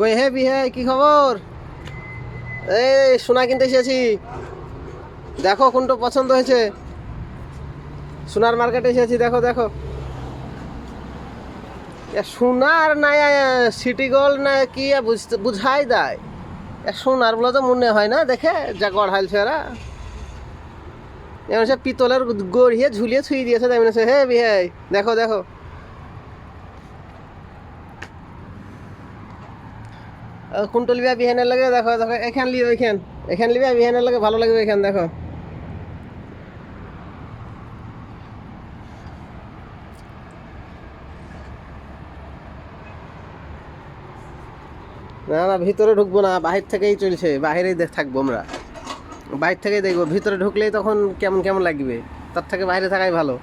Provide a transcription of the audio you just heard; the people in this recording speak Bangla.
কই হে বিহে কি খবর? এই, সোনা কিনতে এসেছি। দেখো কোনটা পছন্দ হয়েছে। সোনার মার্কেটে এসেছি, দেখো দেখো। সোনার না সিটি গোল্ড না কি বুঝতে, বুঝাই দেয়। সোনার বলে তো মনে হয় না, দেখে, যা গড়াইছে ওরা এমন সে পিতলের গড়িয়ে ঝুলিয়ে ছুঁয়ে দিয়েছে, তাই মনে হে বিহে দেখো দেখো। কুন্টল বিয়া বিহানের লাগে? দেখো দেখো এখান লিও এখান এখান লিবা বিহানের লাগে ভালো লাগবে এখান দেখো। না না, ভিতরে ঢুকবো না, বাহির থেকেই চলছে, বাহিরেই থাকব আমরা। বাইরে থেকেই দেখব, ভিতরে ঢুকলেই তখন কেমন কেমন লাগবে? তার থেকে বাইরে থাকাই ভালো।